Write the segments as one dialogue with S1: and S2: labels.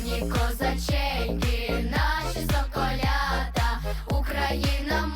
S1: Славні козаченьки, наші соколята, Україна.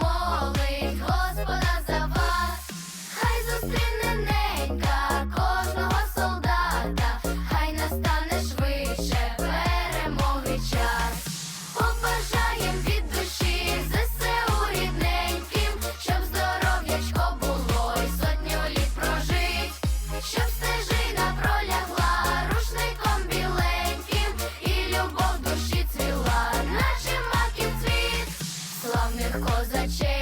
S1: my.